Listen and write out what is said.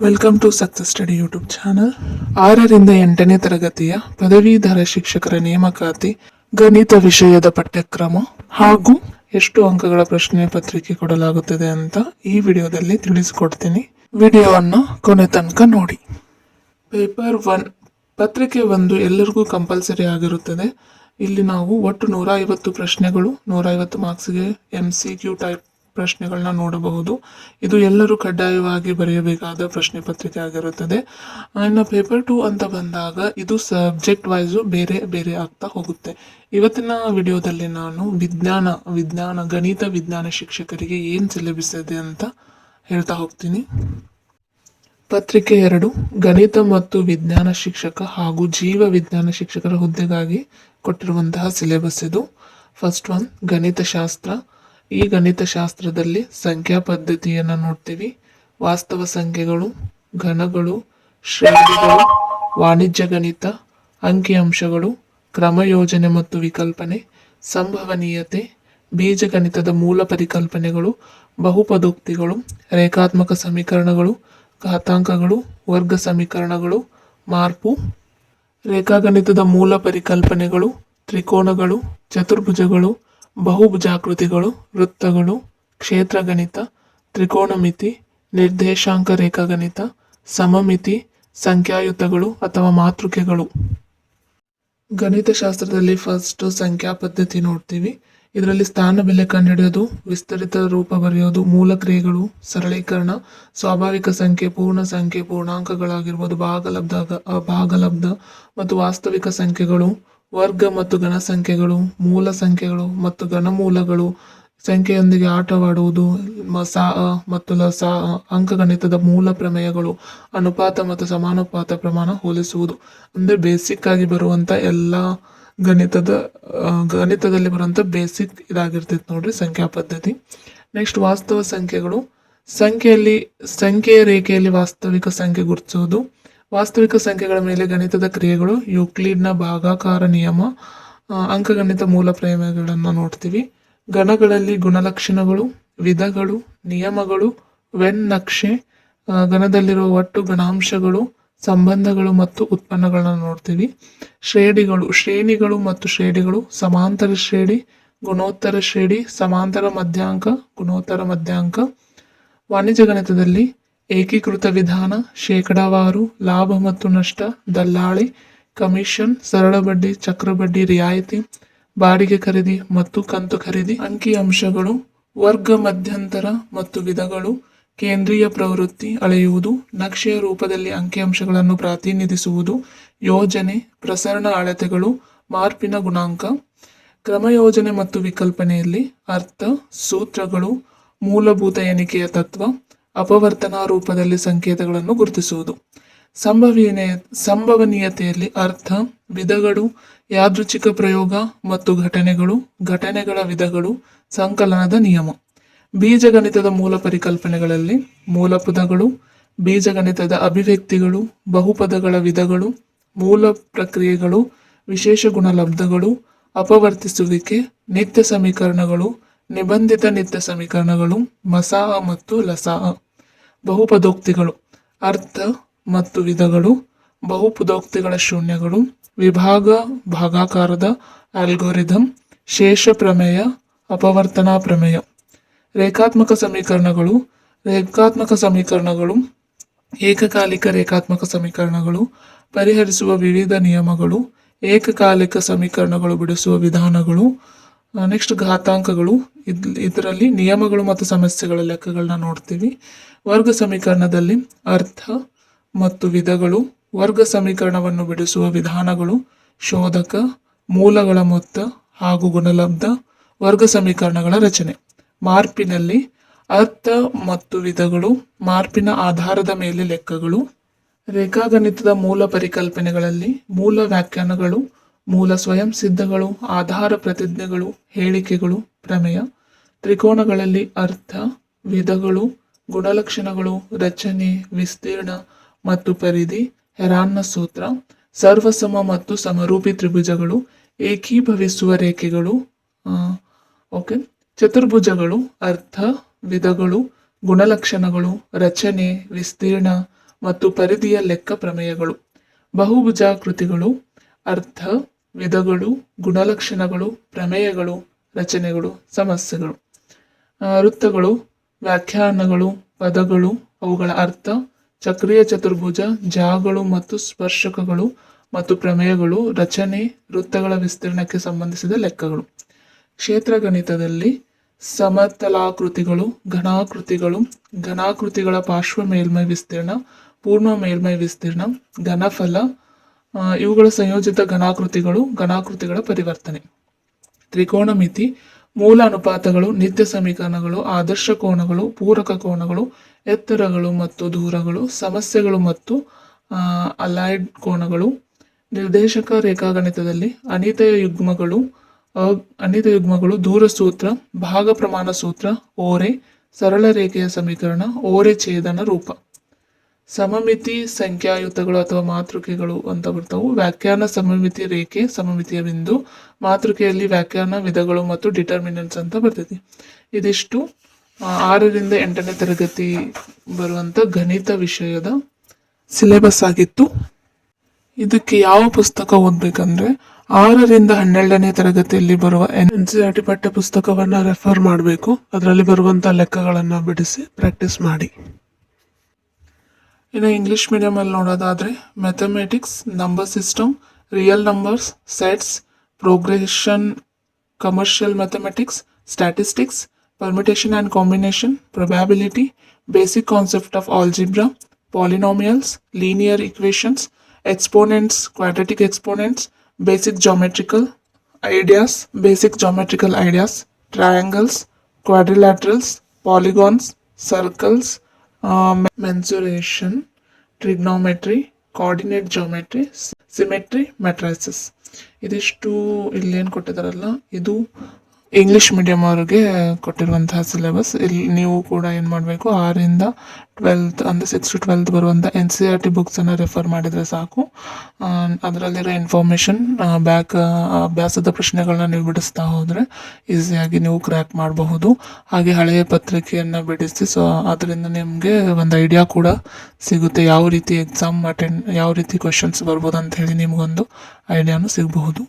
Welcome to success study YouTube channel ಆರರಿಂದ ಎಂಟನೇ ತರಗತಿಯ ಪದವೀಧರ ಶಿಕ್ಷಕರ ನೇಮಕಾತಿ, ಗಣಿತ ವಿಷಯದ ಪಠ್ಯಕ್ರಮ ಹಾಗೂ ಎಷ್ಟು ಅಂಕಗಳ ಪ್ರಶ್ನೆ ಪತ್ರಿಕೆ ಕೊಡಲಾಗುತ್ತದೆ ಅಂತ ಈ ವಿಡಿಯೋದಲ್ಲಿ ತಿಳಿಸಿಕೊಡ್ತೀನಿ. ವಿಡಿಯೋವನ್ನು ಕೊನೆ ತನಕ ನೋಡಿ. ಪೇಪರ್ ಒನ್ ಪತ್ರಿಕೆ ಒಂದು ಎಲ್ಲರಿಗೂ ಕಂಪಲ್ಸರಿ ಆಗಿರುತ್ತದೆ. ಇಲ್ಲಿ ನಾವು ಒಟ್ಟು ನೂರ ಐವತ್ತು ಪ್ರಶ್ನೆಗಳು ನೂರ ಐವತ್ತು ಮಾರ್ಕ್ಸ್ಗೆ ಎಂ ಸಿ ಕ್ಯೂ ಟೈಪ್ ಪ್ರಶ್ನೆಗಳನ್ನ ನೋಡಬಹುದು. ಇದು ಎಲ್ಲರೂ ಕಡ್ಡಾಯವಾಗಿ ಬರೆಯಬೇಕಾದ ಪ್ರಶ್ನೆ ಪತ್ರಿಕೆ ಆಗಿರುತ್ತದೆ. ಇನ್ನು ಪೇಪರ್ ಟು ಅಂತ ಬಂದಾಗ ಇದು ಸಬ್ಜೆಕ್ಟ್ ವೈಸು ಬೇರೆ ಬೇರೆ ಆಗ್ತಾ ಹೋಗುತ್ತೆ. ಇವತ್ತಿನ ವಿಡಿಯೋದಲ್ಲಿ ನಾನು ವಿಜ್ಞಾನ ವಿಜ್ಞಾನ, ಗಣಿತ ವಿಜ್ಞಾನ ಶಿಕ್ಷಕರಿಗೆ ಏನು ಸಿಲೆಬಸ್ ಇದೆ ಅಂತ ಹೇಳ್ತಾ ಹೋಗ್ತೀನಿ. ಪತ್ರಿಕೆ ಎರಡು, ಗಣಿತ ಮತ್ತು ವಿಜ್ಞಾನ ಶಿಕ್ಷಕ ಹಾಗೂ ಜೀವ ವಿಜ್ಞಾನ ಶಿಕ್ಷಕರ ಹುದ್ದೆಗಾಗಿ ಕೊಟ್ಟಿರುವಂತಹ ಸಿಲೆಬಸ್ ಇದು. ಫಸ್ಟ್ ಒನ್ ಗಣಿತಶಾಸ್ತ್ರ. ಈ ಗಣಿತಶಾಸ್ತ್ರದಲ್ಲಿ ಸಂಖ್ಯಾ ಪದ್ಧತಿಯನ್ನು ನೋಡ್ತೀವಿ. ವಾಸ್ತವ ಸಂಖ್ಯೆಗಳು, ಘನಗಳು, ಶ್ರೇಣಿಗಳು, ವಾಣಿಜ್ಯ ಗಣಿತ ಅಂಕಿಅಂಶಗಳು ಕ್ರಮಯೋಜನೆ ಮತ್ತು ವಿಕಲ್ಪನೆ, ಸಂಭವನೀಯತೆ ಬೀಜಗಣಿತದ ಮೂಲ ಪರಿಕಲ್ಪನೆಗಳು, ಬಹುಪದೋಕ್ತಿಗಳು, ರೇಖಾತ್ಮಕ ಸಮೀಕರಣಗಳು, ಘಾತಾಂಕಗಳು, ವರ್ಗ ಸಮೀಕರಣಗಳು, ಮಾರ್ಪು, ರೇಖಾಗಣಿತದ ಮೂಲ ಪರಿಕಲ್ಪನೆಗಳು, ತ್ರಿಕೋನಗಳು, ಚತುರ್ಭುಜಗಳು ಬಹುಭುಜಾಕೃತಿಗಳು, ವೃತ್ತಗಳು, ಕ್ಷೇತ್ರಗಣಿತ, ತ್ರಿಕೋನಮಿತಿ ನಿರ್ದೇಶಾಂಕ ರೇಖಾಗಣಿತ ಸಮಮಿತಿ, ಸಂಖ್ಯಾಯುತಗಳು ಅಥವಾ ಮಾತೃಕೆಗಳು. ಗಣಿತಶಾಸ್ತ್ರದಲ್ಲಿ ಫಸ್ಟ್ ಸಂಖ್ಯಾ ಪದ್ಧತಿ ನೋಡ್ತೀವಿ. ಇದರಲ್ಲಿ ಸ್ಥಾನ, ಬೆಲೆ ಕಂಡುಹಿಡಿಯೋದು, ವಿಸ್ತರಿತ ರೂಪ ಬರೆಯೋದು, ಮೂಲ ಕ್ರಿಯೆಗಳು, ಸರಳೀಕರಣ, ಸ್ವಾಭಾವಿಕ ಸಂಖ್ಯೆ, ಪೂರ್ಣ ಸಂಖ್ಯೆ, ಪೂರ್ಣಾಂಕಗಳಾಗಿರ್ಬೋದು, ಭಾಗಲಬ್ಧ ಅಭಾಗಲಬ್ಧ ಭಾಗಲಬ್ಧ ಮತ್ತು ವಾಸ್ತವಿಕ ಸಂಖ್ಯೆಗಳು. ವರ್ಗ ಮತ್ತು ಘನ ಸಂಖ್ಯೆಗಳು ಮೂಲ ಸಂಖ್ಯೆಗಳು ಮತ್ತು ಘನಮೂಲಗಳು ಸಂಖ್ಯೆಯೊಂದಿಗೆ ಆಟವಾಡುವುದು ಸಾ ಮತ್ತು ಲ ಸಾ ಅ, ಅಂಕಗಣಿತದ ಮೂಲ ಪ್ರಮೇಯಗಳು. ಅನುಪಾತ ಮತ್ತು ಸಮಾನುಪಾತ ಪ್ರಮಾಣ ಹೋಲಿಸುವುದು. ಅಂದರೆ ಬೇಸಿಕ್ ಆಗಿ ಬರುವಂಥ ಎಲ್ಲ ಗಣಿತದ ಗಣಿತದಲ್ಲಿ ಬರುವಂಥ ಬೇಸಿಕ್ ಇದಾಗಿರ್ತೈತೆ ನೋಡ್ರಿ ಸಂಖ್ಯಾ ಪದ್ಧತಿ. ನೆಕ್ಸ್ಟ್ ವಾಸ್ತವ ಸಂಖ್ಯೆಗಳು. ಸಂಖ್ಯೆಯಲ್ಲಿ ಸಂಖ್ಯೆಯ ರೇಖೆಯಲ್ಲಿ ವಾಸ್ತವಿಕ ಸಂಖ್ಯೆ ಗುರುತಿಸುವುದು. ವಾಸ್ತವಿಕ ಸಂಖ್ಯೆಗಳ ಮೇಲೆ ಗಣಿತದ ಕ್ರಿಯೆಗಳು, ಯೂಕ್ಲಿಡ್ನ ಭಾಗಾಕಾರ ನಿಯಮ ಅಂಕಗಣಿತ ಮೂಲ ಪ್ರಮೇಯಗಳನ್ನು ನೋಡ್ತೀವಿ. ಗಣಗಳಲ್ಲಿ ಗುಣಲಕ್ಷಣಗಳು, ವಿಧಗಳು, ನಿಯಮಗಳು, ವೆನ್ ನಕ್ಷೆ ಗಣದಲ್ಲಿರುವ ಒಟ್ಟು ಗಣಾಂಶಗಳು ಸಂಬಂಧಗಳು ಮತ್ತು ಉತ್ಪನ್ನಗಳನ್ನು ನೋಡ್ತೀವಿ. ಶ್ರೇಣಿಗಳು ಶ್ರೇಣಿಗಳು ಮತ್ತು ಶ್ರೇಣಿಗಳು, ಸಮಾಂತರ ಶ್ರೇಣಿ, ಗುಣೋತ್ತರ ಶ್ರೇಣಿ, ಸಮಾಂತರ ಮಧ್ಯಾಂಕ, ಗುಣೋತ್ತರ ಮಧ್ಯಾಂಕ. ವಾಣಿಜ್ಯ ಗಣಿತದಲ್ಲಿ ಏಕೀಕೃತ ವಿಧಾನ, ಶೇಕಡಾವಾರು, ಲಾಭ ಮತ್ತು ನಷ್ಟ, ದಲ್ಲಾಳಿ, ಕಮಿಷನ್, ಸರಳ ಬಡ್ಡಿ ಚಕ್ರಬಡ್ಡಿ ರಿಯಾಯಿತಿ, ಬಾಡಿಗೆ ಖರೀದಿ ಮತ್ತು ಕಂತು ಖರೀದಿ ಅಂಕಿಅಂಶಗಳು ವರ್ಗ ಮಧ್ಯಂತರ ಮತ್ತು ವಿಧಗಳು, ಕೇಂದ್ರೀಯ ಪ್ರವೃತ್ತಿ ಅಳೆಯುವುದು, ನಕ್ಷೆಯ ರೂಪದಲ್ಲಿ ಅಂಕಿಅಂಶಗಳನ್ನು ಪ್ರಾತಿನಿಧಿಸುವುದು, ಯೋಜನೆ, ಪ್ರಸರಣ ಅಳತೆಗಳು, ಮಾರ್ಪಿನ ಗುಣಾಂಕ ಕ್ರಮಯೋಜನೆ ಮತ್ತು ವಿಕಲ್ಪನೆಯಲ್ಲಿ ಅರ್ಥ, ಸೂತ್ರಗಳು, ಮೂಲಭೂತ ಎಣಿಕೆಯ ತತ್ವ ಅಪವರ್ತನಾ ರೂಪದಲ್ಲಿ ಸಂಕೇತಗಳನ್ನು ಗುರುತಿಸುವುದು. ಸಂಭವನೀಯ, ಸಂಭವನೀಯತೆಯಲ್ಲಿ ಅರ್ಥ, ವಿಧಗಳು, ಯಾದೃಚ್ಛಿಕ ಪ್ರಯೋಗ ಮತ್ತು ಘಟನೆಗಳು, ಘಟನೆಗಳ ವಿಧಗಳು, ಸಂಕಲನದ ನಿಯಮ. ಬೀಜಗಣಿತದ ಮೂಲ ಪರಿಕಲ್ಪನೆಗಳಲ್ಲಿ ಮೂಲಪದಗಳು, ಬೀಜಗಣಿತದ ಅಭಿವ್ಯಕ್ತಿಗಳು, ಬಹುಪದಗಳ ವಿಧಗಳು, ಮೂಲ ಪ್ರಕ್ರಿಯೆಗಳು, ವಿಶೇಷ ಗುಣಲಬ್ಧಗಳು, ಅಪವರ್ತಿಸುವಿಕೆ, ನಿತ್ಯ ಸಮೀಕರಣಗಳು, ನಿಬಂಧಿತ ನಿತ್ಯ ಸಮೀಕರಣಗಳು, ಮಸಾಹ ಮತ್ತು ಲಸಾಹ. ಬಹುಪದೋಕ್ತಿಗಳು, ಅರ್ಥ ಮತ್ತು ವಿಧಗಳು, ಬಹುಪದೋಕ್ತಿಗಳ ಶೂನ್ಯಗಳು, ವಿಭಾಗ, ಭಾಗಾಕಾರದ ಆಲ್ಗೋರಿದಮ್ ಶೇಷ ಪ್ರಮೇಯ, ಅಪವರ್ತನಾ ಪ್ರಮೇಯ. ರೇಖಾತ್ಮಕ ಸಮೀಕರಣಗಳು ರೇಖಾತ್ಮಕ ಸಮೀಕರಣಗಳು, ಏಕಕಾಲಿಕ ರೇಖಾತ್ಮಕ ಸಮೀಕರಣಗಳು, ಪರಿಹರಿಸುವ ವಿವಿಧ ನಿಯಮಗಳು, ಏಕಕಾಲಿಕ ಸಮೀಕರಣಗಳು ಬಿಡಿಸುವ ವಿಧಾನಗಳು ನೆಕ್ಸ್ಟ್ ಘಾತಾಂಕಗಳು. ಇದ್, ಇದರಲ್ಲಿ ನಿಯಮಗಳು ಮತ್ತು ಸಮಸ್ಯೆಗಳ ಲೆಕ್ಕಗಳನ್ನ ನೋಡ್ತೀವಿ. ವರ್ಗ ಸಮೀಕರಣದಲ್ಲಿ ಅರ್ಥ ಮತ್ತು ವಿಧಗಳು. ವರ್ಗ ಸಮೀಕರಣವನ್ನು ಬಿಡಿಸುವ ವಿಧಾನಗಳು. ಶೋಧಕ, ಮೂಲಗಳ ಮೊತ್ತ ಹಾಗೂ ಗುಣಲಬ್ಧ. ವರ್ಗ ಸಮೀಕರಣಗಳ ರಚನೆ. ಮಾರ್ಪಿನಲ್ಲಿ ಅರ್ಥ ಮತ್ತು ವಿಧಗಳು. ಮಾರ್ಪಿನ ಆಧಾರದ ಮೇಲೆ ಲೆಕ್ಕಗಳು. ರೇಖಾಗಣಿತದ ಮೂಲ ಪರಿಕಲ್ಪನೆಗಳಲ್ಲಿ ಮೂಲ ವ್ಯಾಖ್ಯಾನಗಳು. ಮೂಲ ಸ್ವಯಂ ಸಿದ್ಧಗಳು, ಆಧಾರ ಪ್ರತಿಜ್ಞೆಗಳು, ಹೇಳಿಕೆಗಳು, ಪ್ರಮೇಯ. ತ್ರಿಕೋನಗಳಲ್ಲಿ ಅರ್ಥ, ವಿಧಗಳು, ಗುಣಲಕ್ಷಣಗಳು, ರಚನೆ, ವಿಸ್ತೀರ್ಣ ಮತ್ತು ಪರಿಧಿ, ಹೆರಾನ್ನ ಸೂತ್ರ, ಸರ್ವಸಮ ಮತ್ತು ಸಮರೂಪಿ ತ್ರಿಭುಜಗಳು, ಏಕೀಭವಿಸುವ ರೇಖೆಗಳು ಓಕೆ. ಚತುರ್ಭುಜಗಳು, ಅರ್ಥ, ವಿಧಗಳು, ಗುಣಲಕ್ಷಣಗಳು, ರಚನೆ, ವಿಸ್ತೀರ್ಣ ಮತ್ತು ಪರಿಧಿಯ ಲೆಕ್ಕ ಪ್ರಮೇಯಗಳು. ಬಹುಭುಜಾಕೃತಿಗಳು ಅರ್ಥ, ವಿಧಗಳು, ಗುಣಲಕ್ಷಣಗಳು, ಪ್ರಮೇಯಗಳು, ರಚನೆಗಳು, ಸಮಸ್ಯೆಗಳು. ವೃತ್ತಗಳು, ವ್ಯಾಖ್ಯಾನಗಳು, ಪದಗಳು, ಅವುಗಳ ಅರ್ಥ, ಚಕ್ರೀಯ ಚತುರ್ಭುಜ ಜಾಗಳು ಮತ್ತು ಸ್ಪರ್ಶಕಗಳು ಮತ್ತು ಪ್ರಮೇಯಗಳು, ರಚನೆ, ವೃತ್ತಗಳ ವಿಸ್ತೀರ್ಣಕ್ಕೆ ಸಂಬಂಧಿಸಿದ ಲೆಕ್ಕಗಳು. ಕ್ಷೇತ್ರ ಗಣಿತದಲ್ಲಿ ಸಮತಲಾಕೃತಿಗಳು, ಘನಾಕೃತಿಗಳು, ಘನಾಕೃತಿಗಳ ಪಾರ್ಶ್ವ ಮೇಲ್ಮೈ ವಿಸ್ತೀರ್ಣ, ಪೂರ್ಣ ಮೇಲ್ಮೈ ವಿಸ್ತೀರ್ಣ, ಘನಫಲ ಇವುಗಳ ಸಂಯೋಜಿತ ಘನಾಕೃತಿಗಳು, ಘನಾಕೃತಿಗಳ ಪರಿವರ್ತನೆ. ತ್ರಿಕೋನಮಿತಿ, ಮೂಲ ಅನುಪಾತಗಳು, ನಿತ್ಯ ಸಮೀಕರಣಗಳು, ಆದರ್ಶ ಕೋನಗಳು, ಪೂರಕ ಕೋನಗಳು, ಎತ್ತರಗಳು ಮತ್ತು ದೂರಗಳು, ಸಮಸ್ಯೆಗಳು ಮತ್ತು ಅಲೈಡ್ ಕೋನಗಳು, ನಿರ್ದೇಶಕ ರೇಖಾಗಣಿತದಲ್ಲಿ ಅನಿತಯ ಯುಗ್ಮಗಳು ಅನಿತ ಯುಗ್ಮಗಳು, ದೂರ ಸೂತ್ರ, ಭಾಗ ಪ್ರಮಾಣ ಸೂತ್ರ, ಓರೆ, ಸರಳ ರೇಖೆಯ ಸಮೀಕರಣ, ಓರೆ ಛೇದನ ರೂಪ. ಸಮಮಿತಿ ಸಂಖ್ಯಾಯುತಗಳು ಅಥವಾ ಮಾತೃಕೆಗಳು ಅಂತ ಬರ್ತಾವು ವ್ಯಾಖ್ಯಾನ ಸಮಮಿತಿ ರೇಖೆ, ಸಮಮಿತಿಯ ಬಿಂದು, ಮಾತೃಕೆಯಲ್ಲಿ ವ್ಯಾಖ್ಯಾನ ವಿಧಗಳು ಮತ್ತು ಡಿಟರ್ಮಿನೆಂಟ್ಸ್ ಅಂತ ಬರ್ತೈತಿ. ಇದಿಷ್ಟು. ಆರರಿಂದ ಎಂಟನೇ ತರಗತಿ ಬರುವಂತ ಗಣಿತ ವಿಷಯದ ಸಿಲೆಬಸ್ ಆಗಿತ್ತು. ಇದಕ್ಕೆ ಯಾವ ಪುಸ್ತಕ ಓದಬೇಕಂದ್ರೆ, ಆರರಿಂದ ಹನ್ನೆರಡನೇ ತರಗತಿಯಲ್ಲಿ ಬರುವ ಎನ್ ಸಿ ಆರ್ ಟಿ ಪಠ್ಯ ಪುಸ್ತಕವನ್ನು ರೆಫರ್ ಮಾಡಬೇಕು. ಅದರಲ್ಲಿ ಬರುವಂಥ ಲೆಕ್ಕಗಳನ್ನು ಬಿಡಿಸಿ ಪ್ರಾಕ್ಟೀಸ್ ಮಾಡಿ. ಇನ್ನು ಇಂಗ್ಲಿಷ್ ಮೀಡಿಯಂ ಅಲ್ಲಿ ನೋಡೋದಾದ್ರೆ mathematics number system real numbers sets progression commercial mathematics statistics permutation and combination probability basic concept of algebra polynomials linear equations exponents quadratic exponents basic geometrical ideas basic geometrical ideas triangles quadrilaterals polygons circles uh, mensuration trigonometry coordinate geometry symmetry matrices ಇದಿಷ್ಟು ಇಲ್ಲೇನು ಕೊಟ್ಟಿದಾರಲ್ಲ ಇದು English medium ಅವ್ರಿಗೆ ಕೊಟ್ಟಿರುವಂತಹ syllabus ಇಲ್ಲಿ ನೀವು ಕೂಡ ಏನು ಮಾಡಬೇಕು, ಆರಿಂದ ಟ್ವೆಲ್ತ್ ಅಂದರೆ ಸಿಕ್ಸ್ ಟು ಟ್ವೆಲ್ತ್ ಬರುವಂಥ ಎನ್ ಸಿ ಆರ್ ಟಿ ಬುಕ್ಸನ್ನು ರೆಫರ್ ಮಾಡಿದರೆ ಸಾಕು. ಅದರಲ್ಲಿರೋ ಇನ್ಫಾರ್ಮೇಷನ್ ಬ್ಯಾಕ್ ಅಭ್ಯಾಸದ ಪ್ರಶ್ನೆಗಳನ್ನ ನೀವು ಬಿಡಿಸ್ತಾ ಹೋದರೆ ಈಸಿಯಾಗಿ ನೀವು ಕ್ರ್ಯಾಕ್ ಮಾಡಬಹುದು. ಹಾಗೆ ಹಳೆಯ ಪತ್ರಿಕೆಯನ್ನು ಬಿಡಿಸಿ ಸೊ ಅದರಿಂದ ನಿಮಗೆ ಒಂದು ಐಡಿಯಾ ಕೂಡ ಸಿಗುತ್ತೆ. ಯಾವ ರೀತಿ ಎಕ್ಸಾಮ್ ಅಟೆಂಡ್ ಯಾವ ರೀತಿ ಕ್ವಶನ್ಸ್ ಬರ್ಬೋದು ಅಂತ ಹೇಳಿ ನಿಮಗೊಂದು ಐಡಿಯಾನು ಸಿಗಬಹುದು.